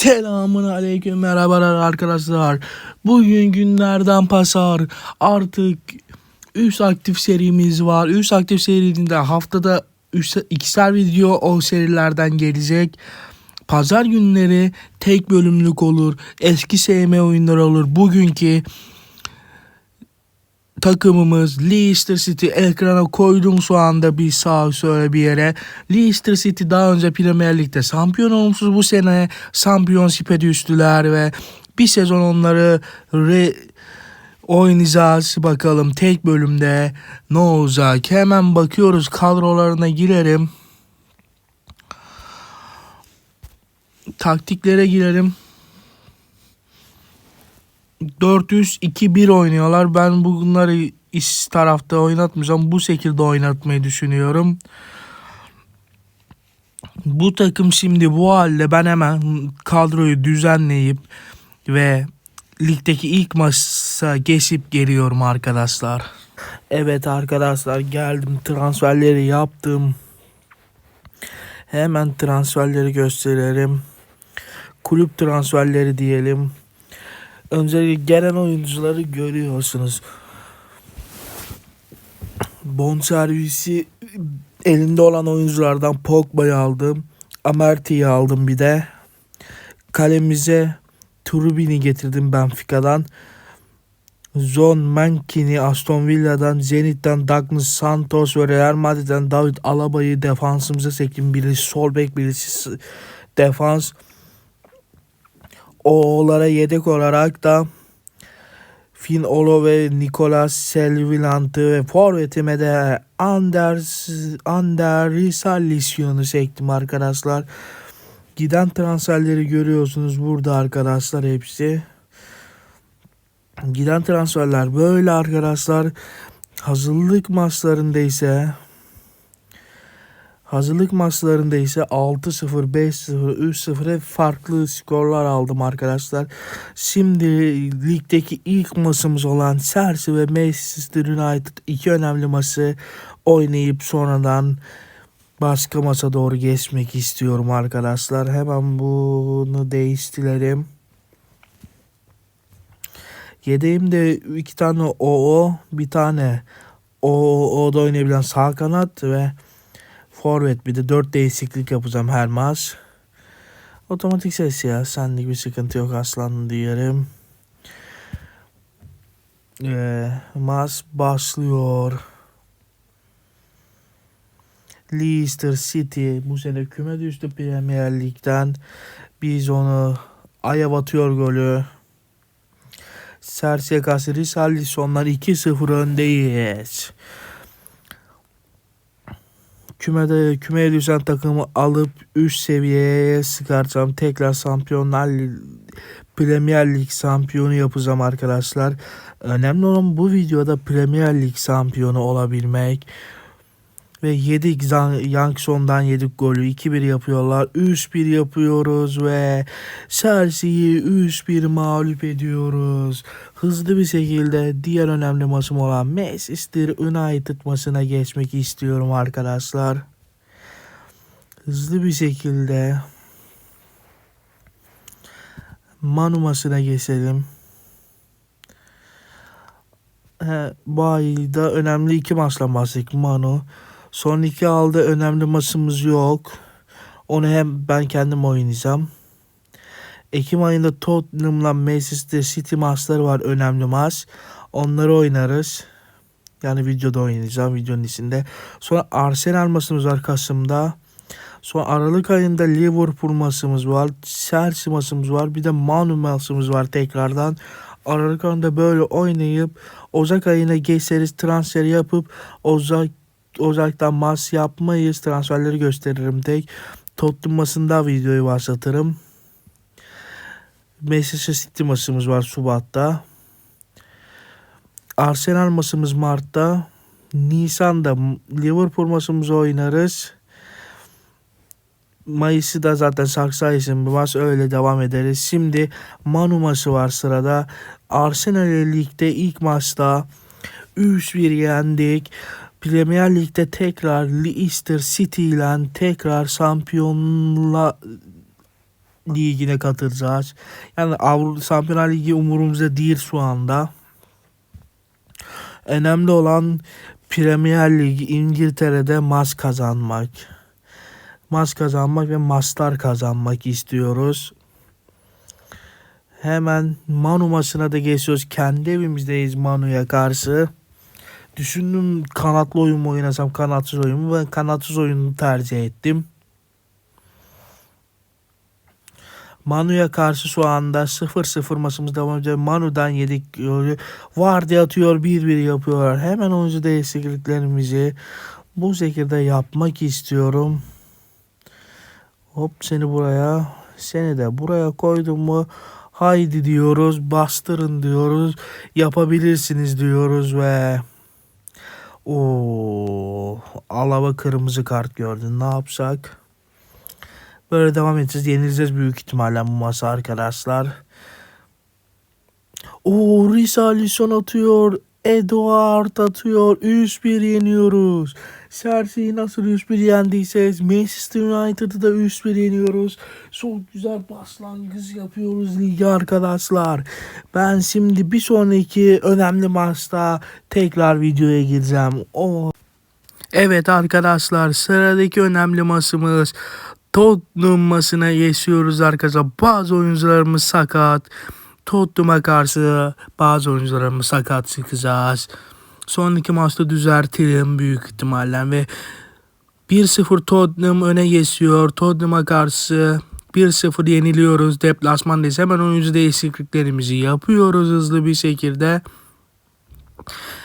Selamun aleyküm merhabalar arkadaşlar. Bugün günlerden pazar artık üst aktif serimiz var. Üst aktif serinde haftada üç, ikişer video o serilerden gelecek. Pazar günleri tek bölümlük olur. Eski SM oyunları olur. Bugünkü takımımız Leicester City ekrana koydum şu anda bir sağ şöyle bir yere. Leicester City daha önce Premier Lig'de şampiyon olmuşuz bu sene. Şampiyonşipe düştüler ve bir sezon onları re oynayacağız. Bakalım tek bölümde ne olacak? Hemen bakıyoruz kadrolarına girerim taktiklere girelim 400-2-1 oynuyorlar. Ben bunları iş tarafta oynatmayacağım. Bu şekilde oynatmayı düşünüyorum. Bu takım şimdi bu halde ben hemen kadroyu düzenleyip ve ligdeki ilk maça geçip geliyorum arkadaşlar. Evet arkadaşlar geldim transferleri yaptım. Hemen transferleri gösterelim. Kulüp transferleri diyelim. Öncelikle gelen oyuncuları görüyorsunuz. Bonservisi elinde olan oyunculardan Pogba'yı aldım. Amerti'yi aldım bir de. Kalemize Turbin'i getirdim Benfica'dan. John Mankini Aston Villa'dan, Zenit'ten Douglas Santos ve Real Madrid'den David Alaba'yı defansımıza çektim. Birisi sol bek, birisi defans. Oğullara yedek olarak da Finn Olo ve Nicolas Selvilant'ı ve forvetime de Anders Ander Risalisyon'u çektim arkadaşlar. Giden transferleri görüyorsunuz burada arkadaşlar hepsi. Giden transferler böyle arkadaşlar. Hazırlık maçlarında ise Hazırlık maçlarında ise 6-0, 5-0, 3-0 hep farklı skorlar aldım arkadaşlar. Şimdi ligdeki ilk maçımız olan Chelsea ve Manchester United iki önemli maçı oynayıp sonradan başka maça doğru geçmek istiyorum arkadaşlar. Hemen bunu değiştirelim. Yedeğimde iki tane OO, bir tane OO'da oynayabilen sağ kanat ve Forvet bir de 4 değişiklik yapacağım her maç. Otomatik ses ya. Senlik bir sıkıntı yok aslan diyelim. Ee, maç başlıyor. Leicester City bu sene küme düştü Premier Lig'den. Biz onu aya batıyor golü. Sersiye karşı Risarlisonlar 2-0 öndeyiz kümede kümeye düşen takımı alıp üst seviyeye çıkartacağım. Tekrar Şampiyonlar Premier Lig şampiyonu yapacağım arkadaşlar. Önemli olan bu videoda Premier Lig şampiyonu olabilmek. Ve yedik Youngson'dan yedik golü. 2-1 yapıyorlar. 3-1 yapıyoruz ve Chelsea'yi 3-1 mağlup ediyoruz. Hızlı bir şekilde diğer önemli maçım olan Manchester United maçına geçmek istiyorum arkadaşlar. Hızlı bir şekilde Manu maçına geçelim. He, bu ayda önemli iki maçla bahsettik Manu. Son iki aldı önemli maçımız yok. Onu hem ben kendim oynayacağım. Ekim ayında Tottenham'la Manchester City maçları var önemli maç. Onları oynarız. Yani videoda oynayacağım videonun içinde. Sonra Arsenal maçımız var Kasım'da. Sonra Aralık ayında Liverpool maçımız var. Chelsea maçımız var. Bir de Manu maçımız var tekrardan. Aralık ayında böyle oynayıp Ocak ayına geçeriz transfer yapıp Ocak Ocak'tan maç yapmayız. Transferleri gösteririm tek. Tottenham maçında videoyu başlatırım. Manchester City maçımız var Şubat'ta. Arsenal maçımız Mart'ta. Nisan'da Liverpool maçımızı oynarız. Mayıs'ı da zaten saksayısın bir maç öyle devam ederiz. Şimdi Manu maçı var sırada. Arsenal Lig'de ilk maçta 3-1 yendik. Premier Lig'de tekrar Leicester City ile tekrar şampiyonla Ligi'ne katılacağız. Yani Avrupa Şampiyonlar Ligi umurumuzda değil şu anda. Önemli olan Premier Lig İngiltere'de maç kazanmak. Maç kazanmak ve maçlar kazanmak istiyoruz. Hemen Manu maçına da geçiyoruz. Kendi evimizdeyiz Manu'ya karşı. Düşündüm kanatlı oyun mu oynasam kanatsız oyun mu? Ben kanatsız oyunu tercih ettim. Manu'ya karşı şu anda 0-0 maçımız devam ediyor. Manu'dan yedik. golü. Vardy atıyor 1-1 yapıyorlar. Hemen oyuncu değişikliklerimizi bu şekilde yapmak istiyorum. Hop seni buraya. Seni de buraya koydum mu? Haydi diyoruz. Bastırın diyoruz. Yapabilirsiniz diyoruz ve o Alaba kırmızı kart gördü. Ne yapsak? Böyle devam edeceğiz. Yenileceğiz büyük ihtimalle bu maçı arkadaşlar. Oo Risalisson atıyor. Eduard atıyor. 3-1 yeniyoruz. Chelsea'yi nasıl 3-1 yendiysek Manchester United'ı da 3-1 yeniyoruz. Çok güzel başlangıç yapıyoruz ligi arkadaşlar. Ben şimdi bir sonraki önemli maçta tekrar videoya gireceğim. O Evet arkadaşlar sıradaki önemli maçımız Tottenham maçına geçiyoruz arkadaşlar. Bazı oyuncularımız sakat. Tottenham'a karşı bazı oyuncularımız sakat çıkacağız. Sonraki maçta düzeltirim büyük ihtimalle ve 1-0 Tottenham öne geçiyor. Tottenham'a karşı 1-0 yeniliyoruz. Deplasmandayız. Hemen oyuncu değişikliklerimizi yapıyoruz hızlı bir şekilde.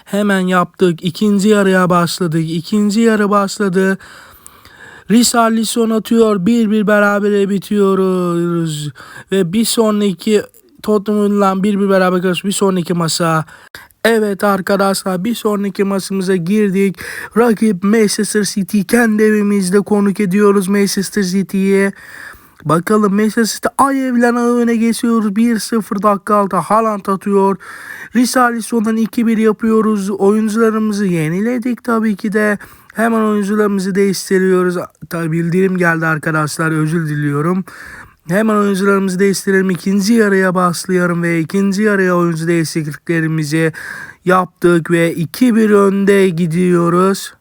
Hemen yaptık. İkinci yarıya başladık. İkinci yarı başladı. Risarlison atıyor. 1-1 berabere bitiyoruz. Ve bir sonraki Tottenham'la 1-1 beraber kalıyoruz. Bir sonraki masa. Evet arkadaşlar bir sonraki maçımıza girdik. Rakip Manchester City kendi evimizde konuk ediyoruz Manchester City'ye. Bakalım Manchester City Ayev'le öne geçiyoruz. 1-0 dakika altı Haaland atıyor. Risalison'dan 2-1 yapıyoruz. Oyuncularımızı yeniledik tabii ki de. Hemen oyuncularımızı değiştiriyoruz. Tabii bildirim geldi arkadaşlar özür diliyorum. Hemen oyuncularımızı değiştirelim. İkinci yarıya başlıyorum ve ikinci yarıya oyuncu değişikliklerimizi yaptık ve 2-1 önde gidiyoruz.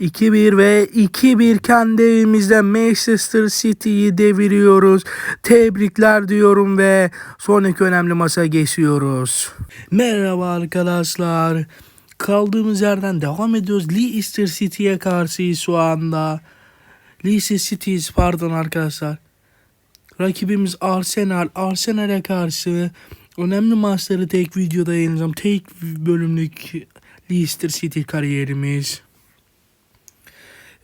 2-1 ve 2-1 kendi evimizde Manchester City'yi deviriyoruz. Tebrikler diyorum ve sonraki önemli maça geçiyoruz. Merhaba arkadaşlar. Kaldığımız yerden devam ediyoruz. Leicester City'ye karşı şu anda. Leicester City pardon arkadaşlar. Rakibimiz Arsenal. Arsenal'e karşı önemli maçları tek videoda yayınlayacağım. Tek bölümlük Leicester City kariyerimiz.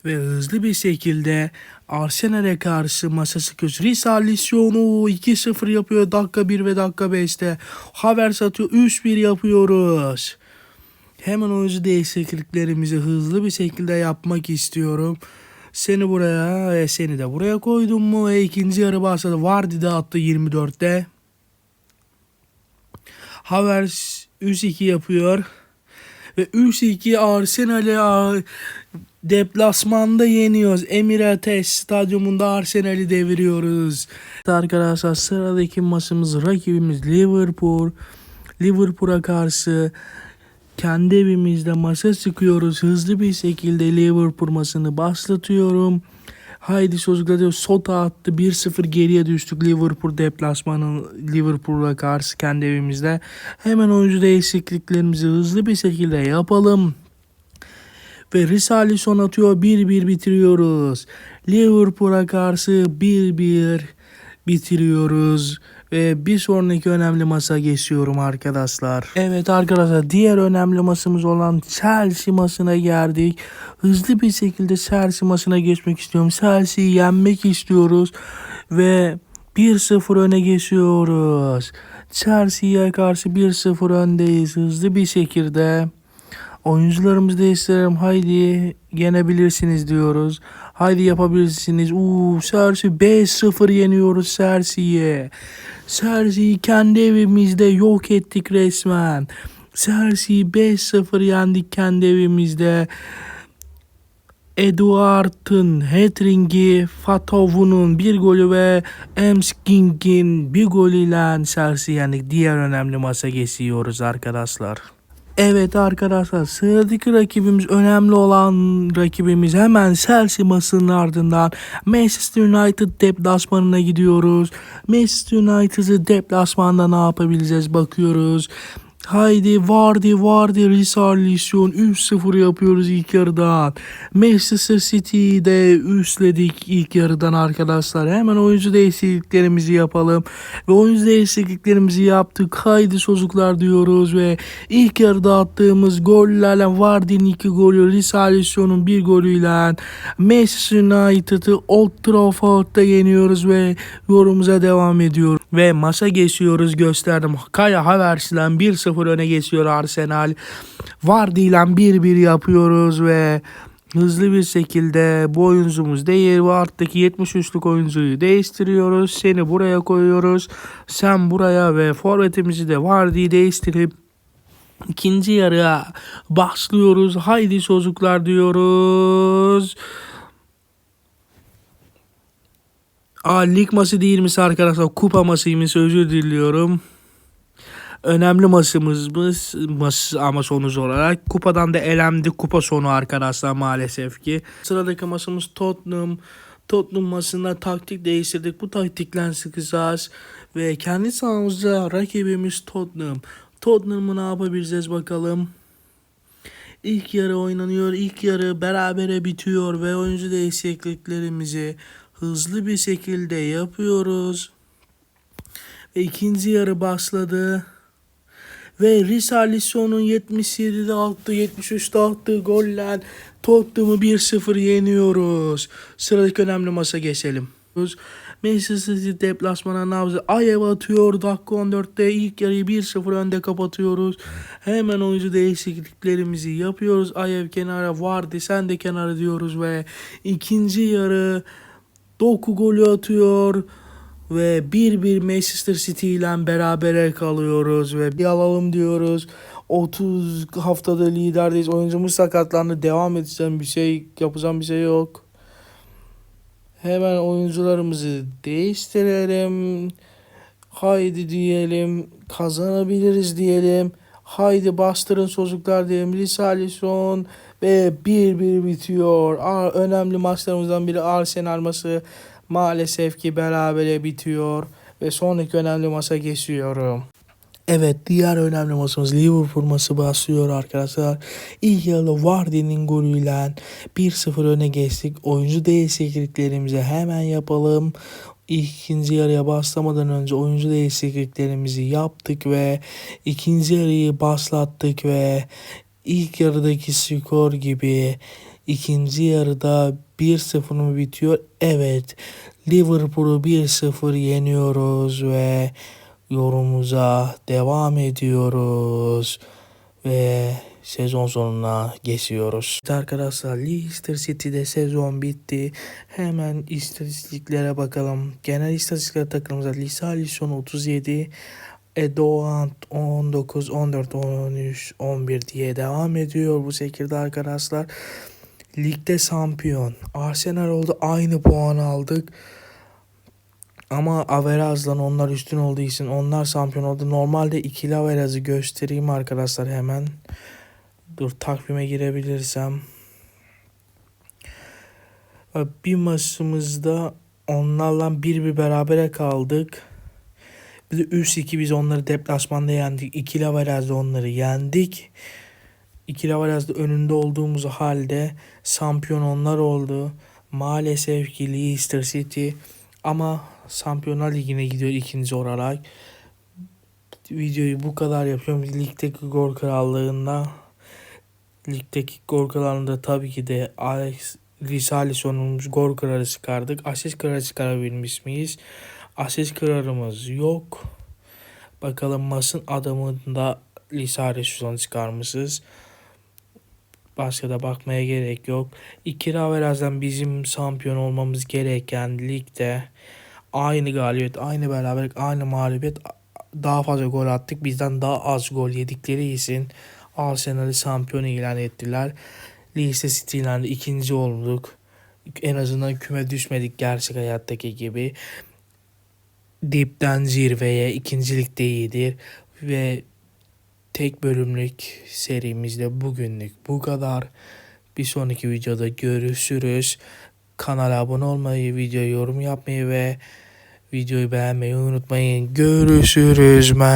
Ve hızlı bir şekilde Arsenal'e karşı maça sıkıyoruz. Risalisyonu 2-0 yapıyor dakika 1 ve dakika 5'te. Havertz atıyor 3-1 yapıyoruz. Hemen oyuncu değişikliklerimizi hızlı bir şekilde yapmak istiyorum. Seni buraya ve seni de buraya koydum mu? E, ikinci yarı başladı. Vardy de attı 24'te. Havertz 3-2 yapıyor. Ve 3-2 Arsenal'e deplasmanda yeniyoruz. Emirates stadyumunda Arsenal'i deviriyoruz. Arkadaşlar sıradaki maçımız rakibimiz Liverpool. Liverpool'a karşı kendi evimizde maça çıkıyoruz. Hızlı bir şekilde Liverpool maçını başlatıyorum. Haydi çocuklar diyor Sota attı 1-0 geriye düştük Liverpool deplasmanı Liverpool'a karşı kendi evimizde. Hemen oyuncu değişikliklerimizi hızlı bir şekilde yapalım. Ve Risalisson atıyor 1-1 bitiriyoruz. Liverpool'a karşı 1-1 bitiriyoruz. Ve bir sonraki önemli masa geçiyorum arkadaşlar. Evet arkadaşlar diğer önemli masamız olan Chelsea masına geldik. Hızlı bir şekilde Chelsea masına geçmek istiyorum. Chelsea'yi yenmek istiyoruz. Ve 1-0 öne geçiyoruz. Chelsea'ye karşı 1-0 öndeyiz. Hızlı bir şekilde. Oyuncularımızı değiştirelim. Haydi yenebilirsiniz diyoruz. Haydi yapabilirsiniz. Uuu Chelsea 5-0 yeniyoruz Chelsea'ye. Chelsea'yi kendi evimizde yok ettik resmen. Chelsea'yi 5-0 yendik kendi evimizde. Eduard'ın hat-trick'i, Fatov'un bir golü ve Emsking'in bir golüyle Chelsea yendik. Diğer önemli masa geçiyoruz arkadaşlar. Evet arkadaşlar sıradaki rakibimiz önemli olan rakibimiz hemen Chelsea maçının ardından Manchester United deplasmanına gidiyoruz. Manchester United'ı deplasmanda ne yapabileceğiz bakıyoruz. Haydi Vardy Vardy Risarlisyon 3-0 yapıyoruz ilk yarıdan. Manchester City'yi de üstledik ilk yarıdan arkadaşlar. Hemen oyuncu değişikliklerimizi yapalım. Ve oyuncu değişikliklerimizi yaptık. Haydi çocuklar diyoruz ve ilk yarıda attığımız gollerle Vardy'nin iki golü, Risarlisyon'un bir golüyle Manchester United'ı Old Trafford'da yeniyoruz ve yorumumuza devam ediyoruz. Ve maça geçiyoruz gösterdim. Kaya Havertz'le 1-0 öne geçiyor Arsenal. Vardy ile 1-1 yapıyoruz ve hızlı bir şekilde bu oyuncumuz değil ve arttaki 73'lük oyuncuyu değiştiriyoruz. Seni buraya koyuyoruz. Sen buraya ve forvetimizi de Vardy'yi değiştirip ikinci yarıya başlıyoruz. Haydi çocuklar diyoruz. Aa, lig maçı değilmiş arkadaşlar. Kupa maçıymış özür diliyorum. Önemli maçımız maç ama sonuç olarak. Kupadan da elendik. Kupa sonu arkadaşlar maalesef ki. Sıradaki maçımız Tottenham. Tottenham maçında taktik değiştirdik. Bu taktikten sıkacağız. Ve kendi sahamızda rakibimiz Tottenham. Tottenham'ı ne yapabileceğiz bakalım. İlk yarı oynanıyor. İlk yarı berabere bitiyor ve oyuncu değişikliklerimizi hızlı bir şekilde yapıyoruz. Ve ikinci yarı başladı. Ve Risarlison'un 77'de attığı 73'te attığı goller Tottenham'ı 1-0 yeniyoruz. Sıradaki önemli masa geçelim. Manchester City deplasmana nabzı Ayev atıyor dakika 14'te ilk yarıyı 1-0 önde kapatıyoruz. Hemen oyuncu değişikliklerimizi yapıyoruz. Ayev kenara vardı sen de kenara diyoruz ve ikinci yarı Doku golü atıyor ve 1-1 Manchester City ile berabere kalıyoruz ve bir alalım diyoruz. 30 haftada liderdeyiz. Oyuncumuz sakatlandı. Devam edeceğim bir şey yapacağım bir şey yok. Hemen oyuncularımızı değiştirelim. Haydi diyelim. Kazanabiliriz diyelim. Haydi bastırın çocuklar diyelim. Lisalisson ve 1-1 bitiyor. Aa, önemli maçlarımızdan biri Arsenal maçı maalesef ki berabere bitiyor. Ve sonraki önemli maça geçiyorum. Evet diğer önemli maçımız Liverpool maçı başlıyor arkadaşlar. İlk yarıda Vardy'nin golüyle 1-0 öne geçtik. Oyuncu değişikliklerimizi hemen yapalım. İkinci yarıya başlamadan önce oyuncu değişikliklerimizi yaptık ve ikinci yarıyı başlattık ve ilk yarıdaki skor gibi ikinci yarıda 1-0 mı bitiyor? Evet. Liverpool'u 1-0 yeniyoruz ve yorumumuza devam ediyoruz ve sezon sonuna geçiyoruz. Arkadaşlar Leicester City'de sezon bitti. Hemen istatistiklere bakalım. Genel istatistiklere takımımıza Lisalisson 37, Edoğan 19, 14, 13, 11 diye devam ediyor bu şekilde arkadaşlar. Ligde şampiyon. Arsenal oldu aynı puan aldık. Ama Averaz'dan onlar üstün olduğu için onlar şampiyon oldu. Normalde ikili Averaz'ı göstereyim arkadaşlar hemen. Dur takvime girebilirsem. Bir maçımızda onlarla bir bir berabere kaldık. Bir de üst iki biz onları deplasmanda yendik. İkili Averaz'da onları yendik. İkili Averaz'da önünde olduğumuz halde şampiyon onlar oldu. Maalesef ki Leicester City ama Şampiyonlar Ligi'ne gidiyor ikinci olarak. Videoyu bu kadar yapıyorum. Ligdeki gol krallığında ligdeki gol krallığında tabii ki de Alex Risalisson'un gol kralı çıkardık. Asist kralı çıkarabilmiş miyiz? Asist kralımız yok. Bakalım maçın adamında Risalisson'u çıkarmışız. Başka da bakmaya gerek yok. İki Raveraz'dan bizim şampiyon olmamız gereken ligde aynı galibiyet, aynı beraberlik, aynı mağlubiyet daha fazla gol attık. Bizden daha az gol yedikleri için Arsenal'i şampiyon ilan ettiler. Leicester City ile ikinci olduk. En azından küme düşmedik gerçek hayattaki gibi. Dipten zirveye ikincilik de iyidir. Ve tek bölümlük serimizde bugünlük bu kadar. Bir sonraki videoda görüşürüz. Kanala abone olmayı, videoya yorum yapmayı ve videoyu beğenmeyi unutmayın. Görüşürüz men.